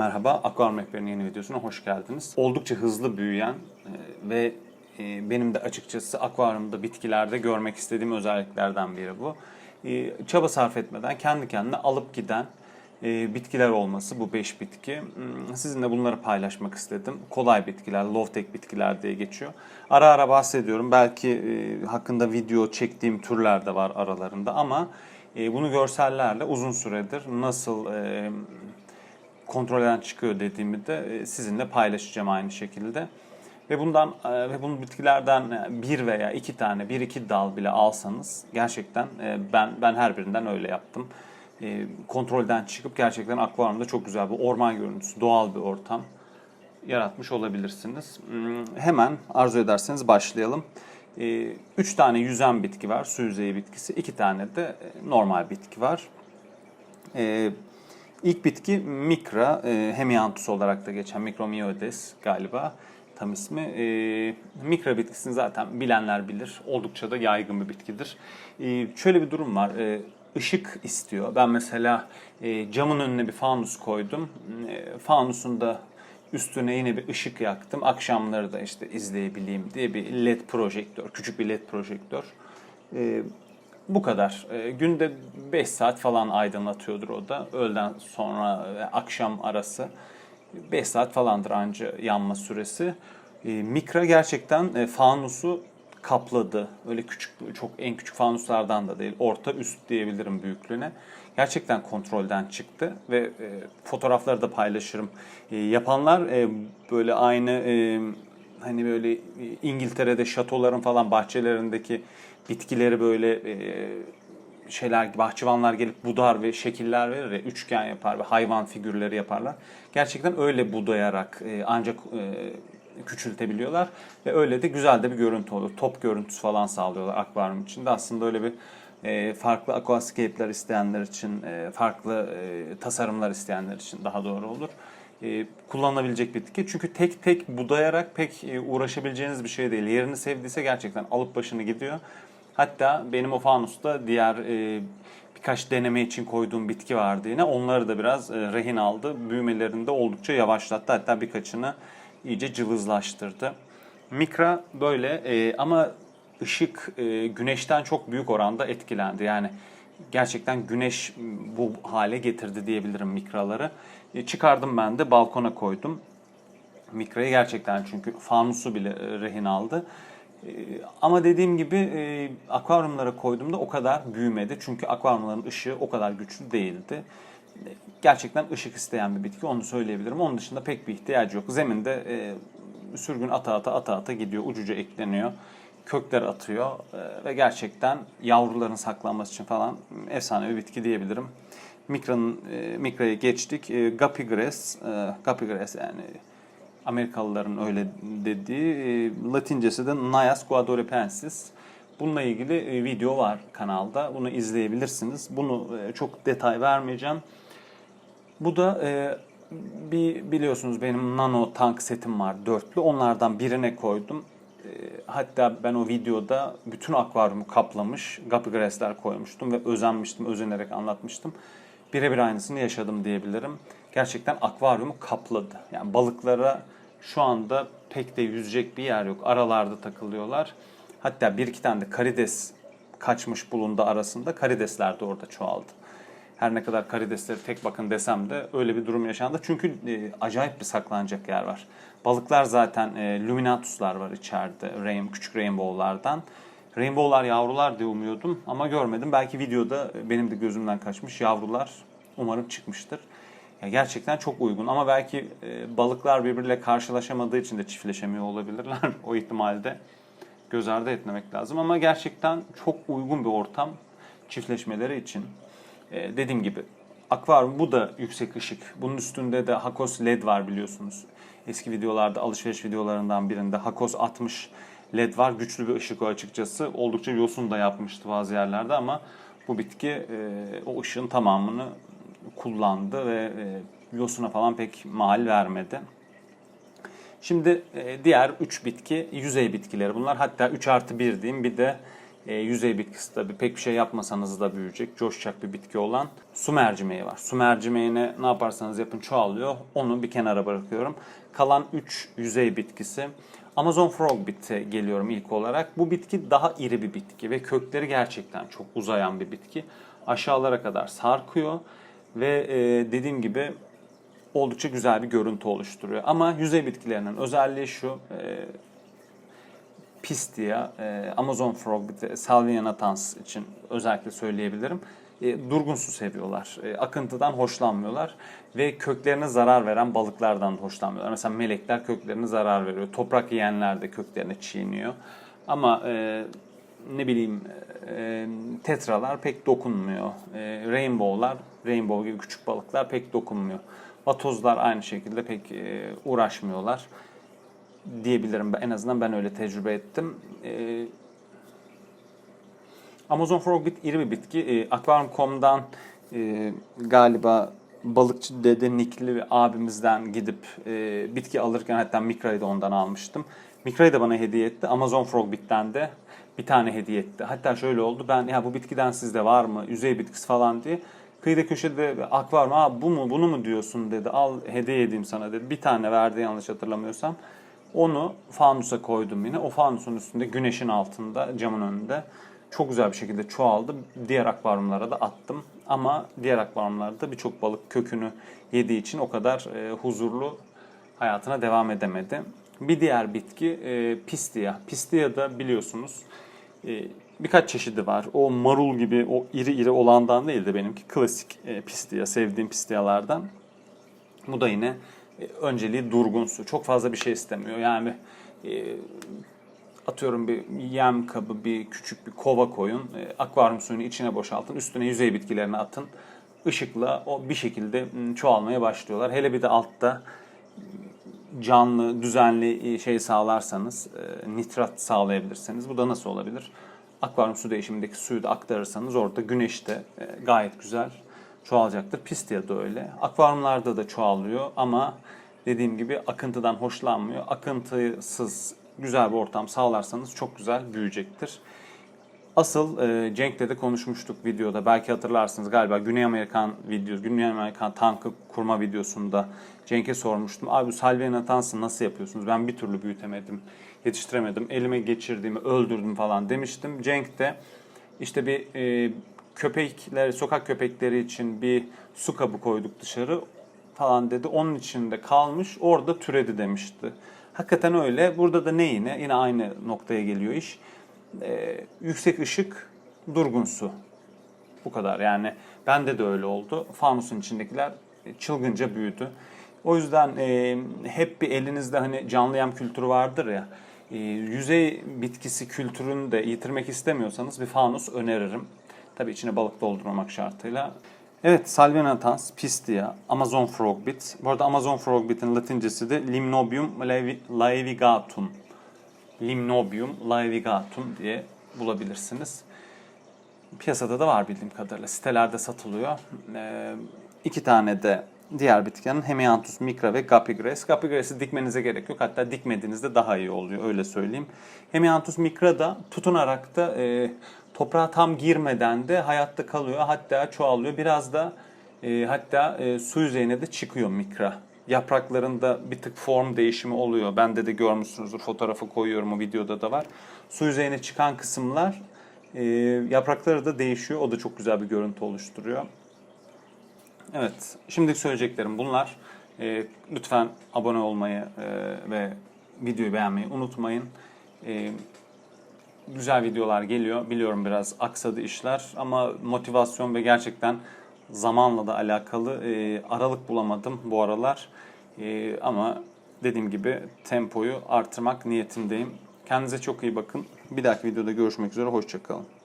Merhaba, Akvaryum Rehberi'nin yeni videosuna hoş geldiniz. Oldukça hızlı büyüyen e, ve e, benim de açıkçası akvaryumda bitkilerde görmek istediğim özelliklerden biri bu. E, Çaba sarf etmeden kendi kendine alıp giden bitkiler olması bu 5 bitki. Hmm, Sizinle bunları paylaşmak istedim. Kolay bitkiler, low tech bitkiler diye geçiyor. Ara ara bahsediyorum. Belki hakkında video çektiğim türler de var aralarında ama bunu görsellerle uzun süredir nasıl kontrolden çıkıyor dediğimi de e, sizinle paylaşacağım aynı şekilde. Ve bundan e, ve bunun bitkilerden e, bir veya iki tane, bir iki dal bile alsanız gerçekten ben ben her birinden öyle yaptım. Kontrolden çıkıp gerçekten akvaryumda çok güzel bir orman görüntüsü, doğal bir ortam yaratmış olabilirsiniz. Hmm, Hemen arzu ederseniz başlayalım. E, Üç tane yüzen bitki var, su yüzeyi bitkisi. iki tane de normal bitki var. İlk bitki Mikra, e, Hemianthus olarak da geçen Mikromioides galiba tam ismi. E, Mikra bitkisini zaten bilenler bilir. Oldukça da yaygın bir bitkidir. E, şöyle bir durum var. E, ışık istiyor. Ben mesela e, camın önüne bir fanus koydum. E, fanusun da üstüne yine bir ışık yaktım. Akşamları da işte izleyebileyim diye bir led projektör, küçük bir led projektör. E, bu kadar. E, günde 5 saat falan aydınlatıyordur o da. Öğleden sonra ve akşam arası 5 saat falandır anca yanma süresi. E, Mikra gerçekten e, fanusu kapladı. Öyle küçük, çok en küçük fanuslardan da değil. Orta üst diyebilirim büyüklüğüne. Gerçekten kontrolden çıktı ve e, fotoğrafları da paylaşırım. E, yapanlar e, böyle aynı e, hani böyle İngiltere'de şatoların falan bahçelerindeki bitkileri böyle e, şeyler bahçıvanlar gelip budar ve şekiller verir ya üçgen yapar ve hayvan figürleri yaparlar. Gerçekten öyle budayarak e, ancak e, küçültebiliyorlar ve öyle de güzel de bir görüntü olur. Top görüntüsü falan sağlıyorlar akvaryum içinde. Aslında öyle bir e, farklı aquascape'ler isteyenler için, e, farklı e, tasarımlar isteyenler için daha doğru olur e, kullanılabilecek bitki. Çünkü tek tek budayarak pek e, uğraşabileceğiniz bir şey değil. Yerini sevdiyse gerçekten alıp başını gidiyor. Hatta benim o fanusta diğer e, birkaç deneme için koyduğum bitki vardı yine. Onları da biraz e, rehin aldı. Büyümelerini de oldukça yavaşlattı. Hatta birkaçını iyice cılızlaştırdı. Mikra böyle ama ışık güneşten çok büyük oranda etkilendi. Yani gerçekten güneş bu hale getirdi diyebilirim mikraları. E, çıkardım ben de balkona koydum. Mikrayı gerçekten çünkü fanusu bile e, rehin aldı. E, Ama dediğim gibi e, akvaryumlara koyduğumda o kadar büyümedi. Çünkü akvaryumların ışığı o kadar güçlü değildi. Gerçekten ışık isteyen bir bitki onu söyleyebilirim. Onun dışında pek bir ihtiyacı yok. Zeminde sürgün ata ata ata ata gidiyor. Ucuca ekleniyor. Kökler atıyor e, ve gerçekten yavruların saklanması için falan efsane bir bitki diyebilirim. Mikra'nın e, geçtik. E, Guppy Grass, e, Guppy Grass yani Amerikalıların öyle dediği e, Latincesi de Nias guadorepensis. Bununla ilgili e, video var kanalda. Bunu izleyebilirsiniz. Bunu e, çok detay vermeyeceğim. Bu da bir biliyorsunuz benim nano tank setim var dörtlü. Onlardan birine koydum. Hatta ben o videoda bütün akvaryumu kaplamış guppy grass'ler koymuştum ve özenmiştim, özenerek anlatmıştım. Birebir aynısını yaşadım diyebilirim. Gerçekten akvaryumu kapladı. Yani balıklara şu anda pek de yüzecek bir yer yok. Aralarda takılıyorlar. Hatta bir iki tane de karides kaçmış bulundu arasında. Karidesler de orada çoğaldı. Her ne kadar karidesleri tek bakın desem de öyle bir durum yaşandı. Çünkü e, acayip bir saklanacak yer var. Balıklar zaten e, luminatuslar var içeride. Rain, küçük rainbow'lardan. Rainbow'lar yavrular diye umuyordum ama görmedim. Belki videoda benim de gözümden kaçmış yavrular umarım çıkmıştır. Ya gerçekten çok uygun ama belki e, balıklar birbiriyle karşılaşamadığı için de çiftleşemiyor olabilirler. o ihtimalde göz ardı etmemek lazım ama gerçekten çok uygun bir ortam çiftleşmeleri için. E, dediğim gibi akvaryum bu da yüksek ışık. Bunun üstünde de Hakos LED var biliyorsunuz. Eski videolarda alışveriş videolarından birinde Hakos 60 LED var. Güçlü bir ışık o açıkçası. Oldukça yosun da yapmıştı bazı yerlerde ama bu bitki e, o ışığın tamamını kullandı ve e, yosuna falan pek mal vermedi. Şimdi e, diğer 3 bitki yüzey bitkileri bunlar. Hatta 3 artı 1 diyeyim bir de E, yüzey bitkisi tabii pek bir şey yapmasanız da büyüyecek, coşacak bir bitki olan su mercimeği var. Su mercimeğine ne yaparsanız yapın çoğalıyor. Onu bir kenara bırakıyorum. Kalan 3 yüzey bitkisi. Amazon Frog Bit'e geliyorum ilk olarak. Bu bitki daha iri bir bitki ve kökleri gerçekten çok uzayan bir bitki. Aşağılara kadar sarkıyor ve e, dediğim gibi oldukça güzel bir görüntü oluşturuyor. Ama yüzey bitkilerinin özelliği şu, e, Pistia, e, Amazon Frog, Salvia natans için özellikle söyleyebilirim. E, durgun su seviyorlar. E, akıntıdan hoşlanmıyorlar ve köklerine zarar veren balıklardan da hoşlanmıyorlar. Mesela melekler köklerine zarar veriyor. Toprak yiyenler de köklerini çiğniyor. Ama ne bileyim tetralar pek dokunmuyor. Rainbow'lar, rainbow gibi küçük balıklar pek dokunmuyor. Vatozlar aynı şekilde pek e, uğraşmıyorlar diyebilirim. En azından ben öyle tecrübe ettim. E, Amazon Frogbit iri bir bitki. E, Aquarium.com'dan galiba balıkçı dede Nikli bir abimizden gidip e, bitki alırken hatta Mikra'yı da ondan almıştım. Mikra'yı da bana hediye etti. Amazon Frogbit'ten de bir tane hediye etti. Hatta şöyle oldu. Ben ya bu bitkiden sizde var mı? Yüzey bitkisi falan diye. Kıyıda köşede akvaryum. Aa bu mu bunu mu diyorsun dedi. Al hediye edeyim sana dedi. Bir tane verdi yanlış hatırlamıyorsam. Onu fanusa koydum yine. O fanusun üstünde güneşin altında camın önünde çok güzel bir şekilde çoğaldı. Diğer akvaryumlara da attım. Ama diğer akvaryumlarda birçok balık kökünü yediği için o kadar e, huzurlu hayatına devam edemedi. Bir diğer bitki e, Pistia. Pistia da biliyorsunuz e, birkaç çeşidi var. O marul gibi o iri iri olandan değil de benimki klasik e, Pistia. Sevdiğim Pistialardan. Bu da yine önceliği durgun su. Çok fazla bir şey istemiyor. Yani e, atıyorum bir yem kabı, bir küçük bir kova koyun. E, akvaryum suyunu içine boşaltın. Üstüne yüzey bitkilerini atın. Işıkla o bir şekilde m, çoğalmaya başlıyorlar. Hele bir de altta canlı, düzenli şey sağlarsanız, e, nitrat sağlayabilirseniz bu da nasıl olabilir? Akvaryum su değişimindeki suyu da aktarırsanız orada güneşte e, gayet güzel çoğalacaktır. Pistia da öyle. Akvaryumlarda da çoğalıyor ama dediğim gibi akıntıdan hoşlanmıyor. Akıntısız güzel bir ortam sağlarsanız çok güzel büyüyecektir. Asıl e, Cenk'le de konuşmuştuk videoda. Belki hatırlarsınız galiba Güney Amerikan videosu, Güney Amerikan tankı kurma videosunda Cenk'e sormuştum. Abi Salvia natansı nasıl yapıyorsunuz? Ben bir türlü büyütemedim, yetiştiremedim. Elime geçirdiğimi öldürdüm falan demiştim. Cenk de işte bir e, köpekler, sokak köpekleri için bir su kabı koyduk dışarı falan dedi. Onun içinde kalmış, orada türedi demişti. Hakikaten öyle. Burada da ne yine? Yine aynı noktaya geliyor iş. Ee, yüksek ışık, durgun su. Bu kadar yani. Bende de öyle oldu. Fanusun içindekiler çılgınca büyüdü. O yüzden e, hep bir elinizde hani canlı yem kültürü vardır ya. E, yüzey bitkisi kültürünü de yitirmek istemiyorsanız bir fanus öneririm. Tabii içine balık doldurmamak şartıyla. Evet, Salvia natans, Pistia, Amazon frogbit. Bu arada Amazon frogbit'in latincesi de Limnobium laevi- laevigatum. Limnobium laevigatum diye bulabilirsiniz. Piyasada da var bildiğim kadarıyla. Sitelerde satılıyor. Ee, iki tane de diğer bitkinin Hemianthus micra ve Gapigres. Gapigres'i dikmenize gerek yok. Hatta dikmediğinizde daha iyi oluyor öyle söyleyeyim. Hemianthus micra da tutunarak da e, toprağa tam girmeden de hayatta kalıyor. Hatta çoğalıyor. Biraz da e, hatta e, su yüzeyine de çıkıyor mikra. Yapraklarında bir tık form değişimi oluyor. Bende de görmüşsünüzdür. Fotoğrafı koyuyorum o videoda da var. Su yüzeyine çıkan kısımlar e, yaprakları da değişiyor. O da çok güzel bir görüntü oluşturuyor. Evet, şimdilik söyleyeceklerim bunlar. E, lütfen abone olmayı e, ve videoyu beğenmeyi unutmayın. E, güzel videolar geliyor. Biliyorum biraz aksadı işler ama motivasyon ve gerçekten zamanla da alakalı e, aralık bulamadım bu aralar. E, ama dediğim gibi tempoyu artırmak niyetindeyim. Kendinize çok iyi bakın. Bir dahaki videoda görüşmek üzere. Hoşçakalın.